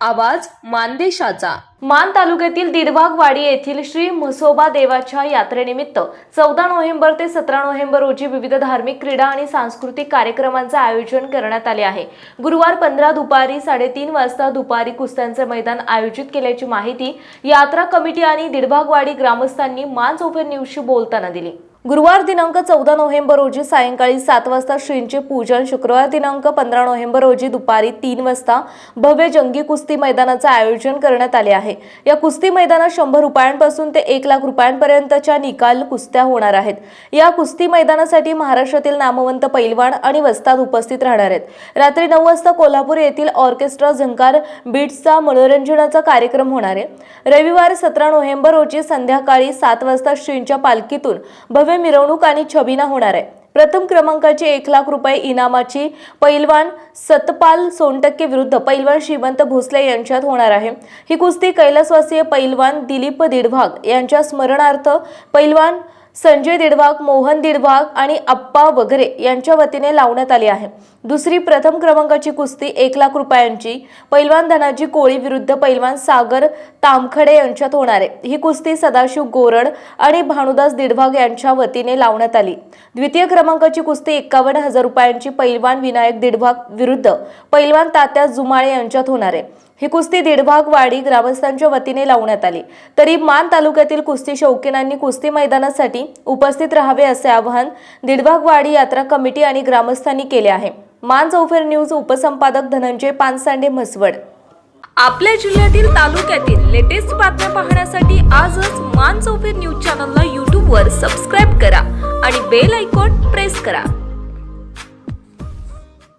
आवाज मानदेशाचा. मान तालुक्यातील दिडवागवाडी येथील श्री म्हसोबा देवाच्या यात्रेनिमित्त चौदा नोव्हेंबर ते सतरा नोव्हेंबर रोजी विविध धार्मिक क्रीडा आणि सांस्कृतिक कार्यक्रमांचे आयोजन करण्यात आले आहे. गुरुवार पंधरा दुपारी साडेतीन वाजता दुपारी कुस्त्यांचे मैदान आयोजित केल्याची माहिती यात्रा कमिटी आणि दिडभागवाडी ग्रामस्थांनी मान चौफेर न्यूजशी बोलताना दिली. गुरुवार दिनांक चौदा नोव्हेंबर रोजी सायंकाळी सात वाजता श्रींचे पूजन शुक्रवार दिनांक पंधरा नोव्हेंबर रोजी दुपारी तीन वाजता भव्य जंगी कुस्ती मैदानाचं आयोजन करण्यात आले आहे. या कुस्ती मैदानात शंभर रुपयांपासून ते एक लाख रुपयांपर्यंतच्या निकाल कुस्त्या होणार आहेत. या कुस्ती मैदानासाठी महाराष्ट्रातील नामवंत पैलवान आणि वस्ताद उपस्थित राहणार आहेत. रात्री नऊ वाजता कोल्हापूर येथील ऑर्केस्ट्रा झंकार बीट्सचा मनोरंजनाचा कार्यक्रम होणार आहे. रविवार सतरा नोव्हेंबर रोजी संध्याकाळी सात वाजता श्रींच्या पालखीतून भव्य मिरवणूक आणि छबिना होणार आहे. प्रथम क्रमांकाची एक लाख रुपये इनामाची पैलवान सतपाल सोनटक्के विरुद्ध पैलवान श्रीमंत भोसले यांच्यात होणार आहे. ही कुस्ती कैलासवासीय पैलवान दिलीप दिडभाग यांच्या स्मरणार्थ पैलवान संजय दिडवाग मोहन दिडवाग आणि अप्पा वगैरे यांच्या वतीने लावण्यात आली आहे. दुसरी प्रथम क्रमांकाची कुस्ती एक लाख रुपयांची. पैलवान धनाजी कोळी विरुद्ध पैलवान सागर तामखडे यांच्यात होणार आहे. ही कुस्ती सदाशिव गोरड आणि भानुदास दिडवाग यांच्या वतीने लावण्यात आली. द्वितीय क्रमांकाची कुस्ती एकावन्न हजार रुपयांची पैलवान विनायक दिडवाग विरुद्ध. पैलवान तात्या जुमाळे यांच्यात होणार आहे. ही कुस्ती दीडभागवाडी ग्रामस्थांच्या वतीने लावण्यात आली. तरी मान तालुक्यातील कुस्ती शौकीनांनी कुस्ती मैदानासाठी उपस्थित राहावे असे आवाहन दीडभागवाडी यात्रा कमिटी आणि ग्रामस्थांनी केले आहे. मान चौफेर न्यूज उपसंपादक धनंजय पानसांडे म्हसवड. आपल्या जिल्ह्यातील तालुक्यातील लेटेस्ट बातम्या पाहण्यासाठी आजच मान चौफेर न्यूज चॅनलला यूट्यूबवर सबस्क्राईब करा आणि बेल आयकॉन प्रेस करा.